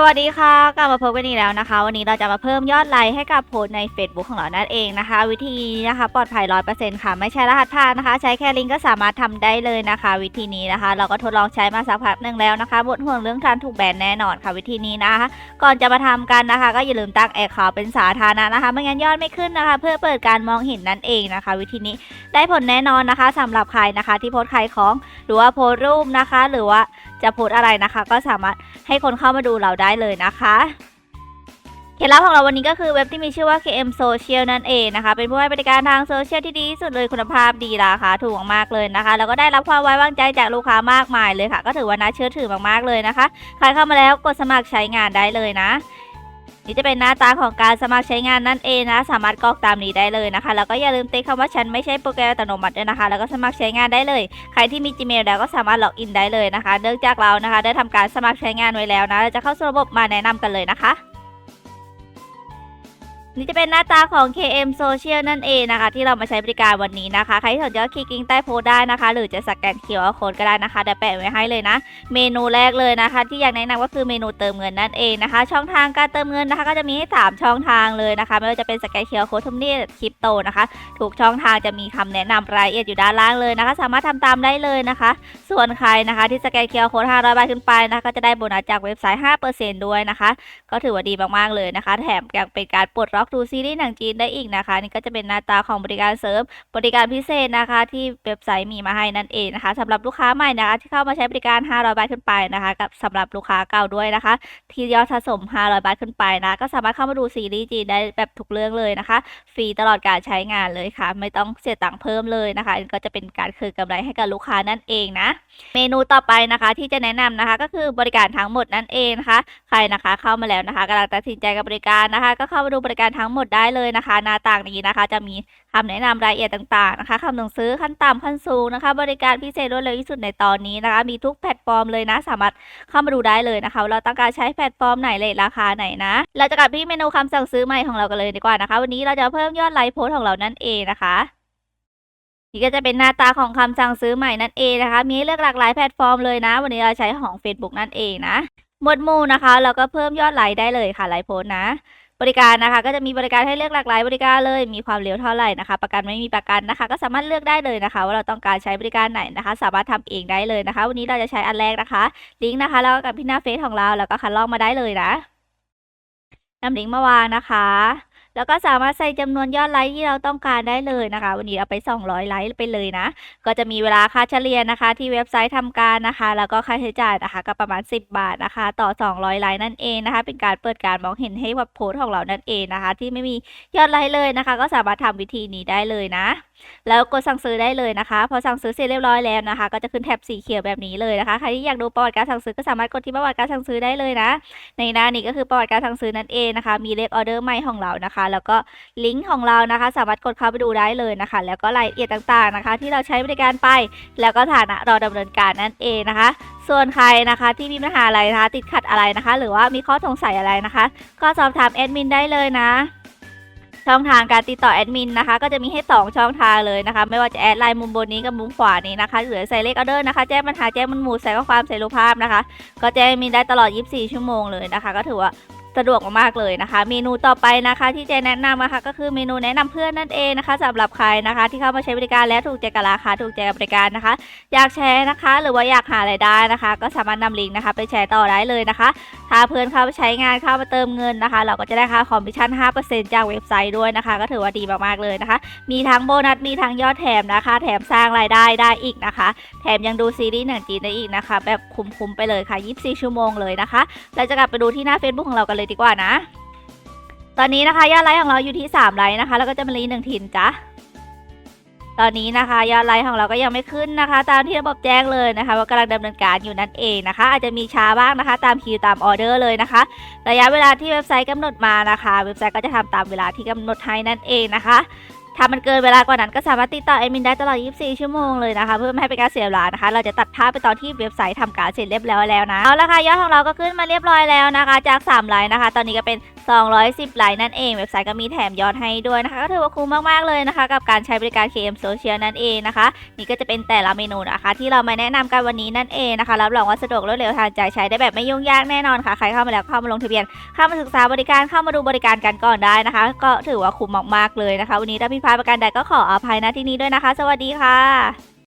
สวัสดีค่ะ กลับมาพบกันอีกแล้วนะคะ วันนี้เราจะมาเพิ่มยอดไลค์ให้กับโพสใน Facebook ของเรานั่นเองนะคะ วิธีนี้นะคะ ปลอดภัย100%ค่ะ ไม่ใช่รหัสผ่านนะคะ ใช้แค่ลิงก์ก็สามารถทำได้เลยนะคะ วิธีนี้นะคะ เราก็ทดลองใช้มาสักพักหนึ่งแล้วนะคะหมดห่วงเรื่องการถูกแบนแน่นอนค่ะ วิธีนี้นะคะ ก่อนจะมาทำกันนะคะ ก็อย่าลืมตั้งแอคเคาท์เป็นสาธารณะนะคะ ไม่งั้นยอดไม่ขึ้นนะคะ เพื่อเปิดการมองเห็นนั่นเองนะคะ วิธีนี้ได้ผลแน่นอนนะคะสำหรับใครนะคะ ที่โพสต์ขายของ หรือว่าโพสรูปนะคะ หรือว่า จะโพสอะไรนะคะ ก็สามารถให้คนเข้ามาดูเราได้เลยนะคะเคล็ดลับของเราวันนี้ก็คือเว็บที่มีชื่อว่า KM Social นั่นเองนะคะ เป็นผู้ให้บริการทางโซเชียลที่ดีที่สุดเลยคุณภาพดีราคาถูกมากเลยนะคะ แล้วก็ได้รับความไว้วางใจจากลูกค้ามากมายเลยค่ะ ก็ถือว่าน่าเชื่อถือมากๆเลยนะคะ ใครเข้ามาแล้วกดสมัครใช้งานได้เลยนะ นี่จะเป็นหน้าตาของการสมัครใช้งานนั่นเองนะ สามารถกรอกตามนี้ได้เลยนะคะ แล้วก็อย่าลืมติ๊กคำว่าฉันไม่ใช่โปรแกรมอัตโนมัติด้วยนะคะ แล้วก็สมัครใช้งานได้เลย ใครที่มี Gmail แล้วก็สามารถล็อกอินได้เลยนะคะ เนื่องจากเรานะคะ ได้ทำการสมัครใช้งานไว้แล้วนะเราจะเข้าสู่ระบบมาแนะนำกันเลยนะคะ นี่จะเป็นหน้าตาของ KM Social นั่นเองนะคะ ที่เรามาใช้บริการวันนี้นะคะ ใครที่สนใจก็คลิกลิงก์ใต้โพสได้นะคะ หรือจะสแกน QR Code ก็ได้นะคะเดี๋ยวแปะไว้ให้เลยนะ เมนูแรกเลยนะคะ ที่อยากแนะนำก็คือเมนูเติมเงินนั่นเองนะคะ ช่องทางการเติมเงินนะคะ ก็จะมีให้สามช่องทางเลยนะคะ ไม่ว่าจะเป็นสแกน QR Code ทุมนี่คริปโตนะคะทุกช่องทางจะมีคำแนะนำรายละเอียดอยู่ด้านล่างเลยนะคะ สามารถทำตามได้เลยนะคะ ส่วนใครนะคะ ที่สแกน QR Code 500บาทขึ้นไปนะคะก็จะได้โบนัสจากเว็บไซต์5%ด้วยนะคะ ก็ถือว่าดีมากๆเลยนะคะ แถมยังเป็นการปลดล็อกดูซีรีส์หนังจีนได้อีกนะคะ นี่ก็จะเป็นหน้าตาของบริการเสริมบริการพิเศษนะคะ ที่เว็บไซต์มีมาให้นั่นเองนะคะสำหรับลูกค้าใหม่นะคะ ที่เข้ามาใช้บริการ 500 บาทขึ้นไปนะคะ กับสำหรับลูกค้าเก่าด้วยนะคะ ที่ยอดสะสม 500 บาทขึ้นไปนะก็สามารถเข้ามาดูซีรีส์จีนได้แบบทุกเรื่องเลยนะคะ ฟรีตลอดการใช้งานเลยค่ะ ไม่ต้องเสียตังค์เพิ่มเลยนะคะก็จะเป็นการคืนกำไรให้กับลูกค้านั่นเองนะ เมนูต่อไปนะคะที่จะแนะนำนะคะ ก็คือบริการทั้งหมดนั่นเองนะคะใครนะคะเข้ามาแล้วนะคะกำลังตัดสินใจกับบริการนะคะ ก็เข้ามาดูบริการทั้งหมดได้เลยนะคะ หน้าต่างนี้นะคะ จะมีคำแนะนำรายละเอียดต่างๆนะคะคำหนังสือขั้นต่ำขั้นสูงนะคะ บริการพิเศษรวดเร็วที่สุดในตอนนี้นะคะ มีทุกแพลตฟอร์มเลยนะ สามารถเข้ามาดูได้เลยนะคะเราต้องการใช้แพลตฟอร์มไหนเลยราคาไหนนะเราจะกลับที่เมนูคำสั่งซื้อใหม่ของเรากันเลยดีกว่านะคะ วันนี้เราจะเพิ่มยอดไลค์โพสของเรานั่นเองนะคะนี่ก็จะเป็นหน้าตาของคำสั่งซื้อใหม่นั่นเองนะคะ มีเลือกหลากหลายแพลตฟอร์มเลยนะ วันนี้เราใช้ของ Facebook นั่นเองนะ หมวดหมู่นะคะเราก็เพิ่มยอดไลค์ได้เลยค่ะไลค์โพส์นะ บริการนะคะ ก็จะมีบริการให้เลือกหลากหลายบริการเลย มีความเร็วเท่าไหร่นะคะ ประกันไม่มีประกันนะคะ ก็สามารถเลือกได้เลยนะคะ ว่าเราต้องการใช้บริการไหนนะคะ สามารถทำเองได้เลยนะคะ วันนี้เราจะใช้อันแรกนะคะลิงก์นะคะแล้วก็กับพี่หน้าเฟซของเราแล้วก็คัดลอกมาได้เลยนะนำลิงก์มาวางนะคะ แล้วก็สามารถใส่จำนวนยอดไลค์ที่เราต้องการได้เลยนะคะ วันนี้เอาไป 200 ไลค์ไปเลยนะ ก็จะมีเวลาค่าเฉลี่ยนะคะ ที่เว็บไซต์ทำการนะคะ แล้วก็ค่าใช้จ่ายนะคะก็ประมาณ 10 บาทนะคะ ต่อ 200 ไลค์นั่นเองนะคะ เป็นการเปิดการมองเห็นให้กับโพสของเรานั่นเองนะคะ ที่ไม่มียอดไลค์เลยนะคะ ก็สามารถทำวิธีนี้ได้เลยนะ แล้วกดสั่งซื้อได้เลยนะคะ พอสั่งซื้อเสร็จเรียบร้อยแล้วนะคะ ก็จะขึ้นแท็บสีเขียวแบบนี้เลยนะคะใครที่อยากดูประวัติการสั่งซื้อก็สามารถกดที่ประวัติการสั่งซื้อได้เลยนะ ในหน้านี้ก็คือประวัติการสั่งซื้อนั่นเองนะคะ มีเลขออเดอร์ใหม่ของเรานะคะแล้วก็ลิงก์ของเรานะคะ สามารถกดเข้าไปดูได้เลยนะคะ แล้วก็รายละเอียดต่างๆนะคะ ที่เราใช้บริการไป แล้วก็ฐานะรอดำเนินการนั่นเองนะคะ ส่วนใครนะคะที่มีปัญหาอะไรนะคะ ติดขัดอะไรนะคะ หรือว่ามีข้อสงสัยอะไรนะคะ ก็สอบถามแอดมินได้เลยนะช่องทางการติดต่อแอดมินนะคะก็จะมีให้ 2 ช่องทางเลยนะคะ ไม่ว่าจะแอดไลน์มุมบนนี้กับมุมขวานี้นะคะหรือใส่เลขออเดอร์นะคะแจ้งปัญหาแจ้งมันหมู่ใส่ข้อความใส่รูปภาพนะคะ ก็แจ้งมินได้ตลอด 24 ชั่วโมงเลยนะคะ ก็ถือว่า สะดวกมากๆเลยนะคะ เมนูต่อไปนะคะ ที่เจแนะนำนะคะก็คือเมนูแนะนำเพื่อนนั่นเองนะคะสำหรับใครนะคะ ที่เข้ามาใช้บริการแล้วถูกใจกับราคาถูกใจกับบริการนะคะ อยากแชร์นะคะ หรือว่าอยากหารายได้นะคะ ก็สามารถนำลิงก์นะคะไปแชร์ต่อได้เลยนะคะ ถ้าเพื่อนเข้าไปใช้งานเข้ามาเติมเงินนะคะ เราก็จะได้ค่าคอมมิชชั่น 5%จากเว็บไซต์ด้วยนะคะ ก็ถือว่าดีมากๆเลยนะคะ มีทั้งโบนัสมีทั้งยอดแถมนะคะ แถมสร้างรายได้ได้อีกนะคะ แถมยังดูซีรีส์หนังจีนได้อีกนะคะ แบบคุ้มๆไปเลยค่ะ 24 ชั่วโมงเลยนะคะเราจะกลับไปดูที่หน้า Facebook ของเรากันเลยดีกว่านะ ตอนนี้นะคะยอดไลค์ของเราอยู่ที่3ไลค์นะคะ แล้วก็จะมาลีหนึ่งทินจ้ะตอนนี้นะคะยอดไลค์ของเราก็ยังไม่ขึ้นนะคะ ตามที่ระบบแจ้งเลยนะคะ ว่ากำลังดำเนินการอยู่นั่นเองนะคะ อาจจะมีช้าบ้างนะคะ ตามคิวตามออเดอร์เลยนะคะ ระยะเวลาที่เว็บไซต์กำหนดมานะคะ เว็บไซต์ก็จะทำตามเวลาที่กำหนดให้นั่นเองนะคะ ถ้ามันเกินเวลากว่านั้นก็สามารถติดต่อแอดมินได้ตลอด 24 ชั่วโมงเลยนะคะ เพื่อไม่ให้เป็นการเสียเวลานะคะ เราจะตัดภาพไปตอนที่เว็บไซต์ทำการเสร็จเรียบร้อยแล้วนะ เอาละค่ะยอดของเราก็ขึ้นมาเรียบร้อยแล้วนะคะ จาก3ไลน์นะคะ ตอนนี้ก็เป็น 210ไลค์นั่นเอง เว็บไซต์ก็มีแถมยอดให้ด้วยนะคะ ก็ถือว่าคุ้มมาก ๆ เลยนะคะ กับการใช้บริการ KM Social นั่นเองนะคะ นี่ก็จะเป็นแต่ละเมนูนะคะ ที่เรามาแนะนำกันวันนี้นั่นเองนะคะ รับรองว่าสะดวกรวดเร็วทันใจใช้ได้แบบไม่ยุ่งยากแน่นอนค่ะ ใครเข้ามาแล้วเข้ามาลงทะเบียน เข้ามาศึกษาบริการ เข้ามาดูบริการกันก่อนได้นะคะ ก็ถือว่าคุ้มมากๆเลยนะคะ วันนี้ถ้าผิดพลาดประการใดก็ขออภัยณที่นี้ด้วยนะคะ สวัสดีค่ะ